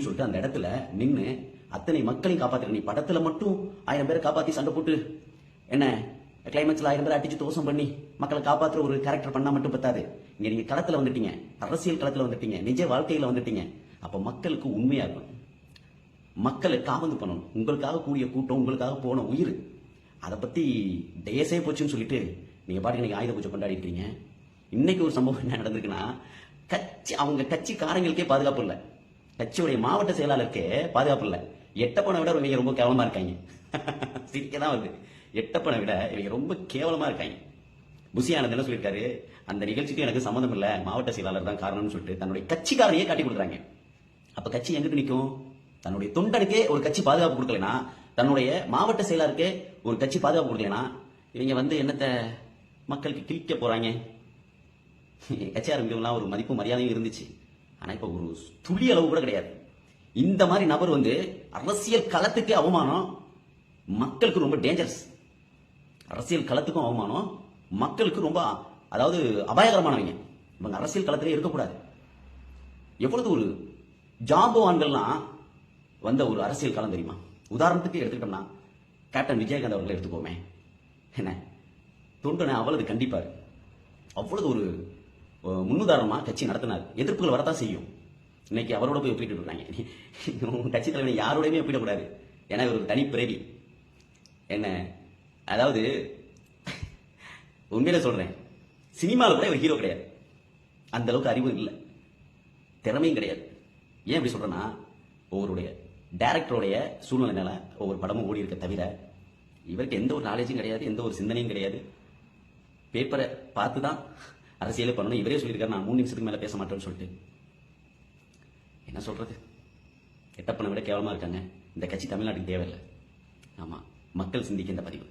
சொல்லிட்டு அந்த இடத்துல நின்னு அத்தனை மக்களையும் காப்பாத்துற நீ படத்துல மட்டும் ஆயிரம் பேரை காப்பாத்தி சண்டை போட்டு என்ன கிளைமேக்ஸ்ல ஆயிரம் பேரை அடிச்சு தோசம் பண்ணி மக்களை காப்பாத்துற ஒரு கேரக்டர் பண்ணா மட்டும் பத்தாது. இங்க நீங்க களத்துல வந்துட்டீங்க. அரசியல் களத்துல வந்துட்டீங்க. நிஜ வாழ்க்கையில வந்துட்டீங்க. அப்ப மக்களுக்கு உண்மையா இருக்கணும் மக்களை காவந்து பண்ணணும். உங்களுக்காக கூடிய கூட்டம் உங்களுக்காக போன உயிர். அதை பத்தி டேஸே போச்சுன்னு சொல்லிட்டு நீங்க பாட்டுக்கு நீங்க ஆயுத பூஜை கொண்டாடி இருக்கீங்க. இன்னைக்கு ஒரு சம்பவம் என்ன நடந்திருக்குன்னா கட்சி அவங்க கட்சிக்காரங்களுக்கே பாதுகாப்பு இல்லை. கட்சியுடைய மாவட்ட செயலாளருக்கு பாதுகாப்பு இல்லை. எட்டப்பனை விட இவங்க ரொம்ப கேவலமா இருக்காங்க. சிரிக்க தான் வருது. எட்டப்பனை விட இவங்க ரொம்ப கேவலமா இருக்காங்க. புசியானது என்ன சொல்லியிருக்காரு? அந்த நிகழ்ச்சிக்கு எனக்கு சம்மந்தம் இல்லை. மாவட்ட செயலாளர் தான் காரணம்னு சொல்லிட்டு தன்னுடைய கட்சிக்காரனையே காட்டி கொடுக்குறாங்க. அப்ப கட்சி எங்கிட்டு நிற்கும் தன்னுடைய தொண்டனுக்கே ஒரு கட்சி பாதுகாப்பு கொடுக்கலனா தன்னுடைய மாவட்ட செயலாளருக்கே ஒரு கட்சி பாதுகாப்பு கொடுக்கலனா இவங்க வந்து என்னத்த மக்களுக்கு கிழிக்க போறாங்க? கட்சி ஆரம்பிக்கலாம் ஒரு மதிப்பு மரியாதையும் இருந்துச்சு. ஆனால் இப்போ ஒரு துளி அளவு கூட கிடையாது. இந்த மாதிரி நபர் வந்து அரசியல் களத்துக்கு அவமானம் மக்களுக்கு ரொம்ப டேஞ்சரஸ் அரசியல் களத்துக்கும் அவமானம் மக்களுக்கு ரொம்ப அதாவது அபாயகரமானவங்க. இவங்க அரசியல் களத்திலே இருக்கக்கூடாது. எவ்வளவு ஒரு ஜாம்பவான்கள்லாம் வந்த ஒரு அரசியல் களம் தெரியுமா? உதாரணத்துக்கு எடுத்துக்கிட்டோம்னா கேப்டன் விஜயகாந்த் அவர்களை எடுத்துக்கோமே. என்ன? தொண்டனை அவ்வளவு கண்டிப்பார். அவ்வளவு ஒரு முன்னுதாரணமாக கட்சி நடத்தினார். எதிர்ப்புகள் வரதான் செய்யும். இன்னைக்கு அவரோட போய் ஒப்பிட்டு இருக்காங்க. கட்சி தலைவனை யாரோடையுமே ஒப்பிடக்கூடாது. ஏன்னா இவர் ஒரு தனி என்ன? அதாவது உண்மையில சொல்றேன். சினிமாவில் கூட இவர் ஹீரோ கிடையாது. அந்த அளவுக்கு அறிவும் இல்லை. திறமையும் கிடையாது. ஏன் இப்படி சொல்றேன்னா ஒவ்வொருடைய டேரக்டருடைய சூழ்நிலைனால ஒவ்வொரு படமும் ஓடி இருக்க தவிர இவருக்கு எந்த ஒரு நாலேஜும் கிடையாது எந்த ஒரு சிந்தனையும் கிடையாது. பேப்பரை பார்த்து தான் அரசியலே பண்ணணும் இவரே சொல்லியிருக்காரு நான் மூணு நிமிஷத்துக்கு மேலே பேச மாட்டேன்னு சொல்லிட்டு. என்ன சொல்கிறது எட்டப்பனை விட கேவலமாக இருக்காங்க. இந்த கட்சி தமிழ்நாட்டுக்கு தேவையில்லை. ஆமாம் மக்கள் சிந்திக்க இந்த பதிவு.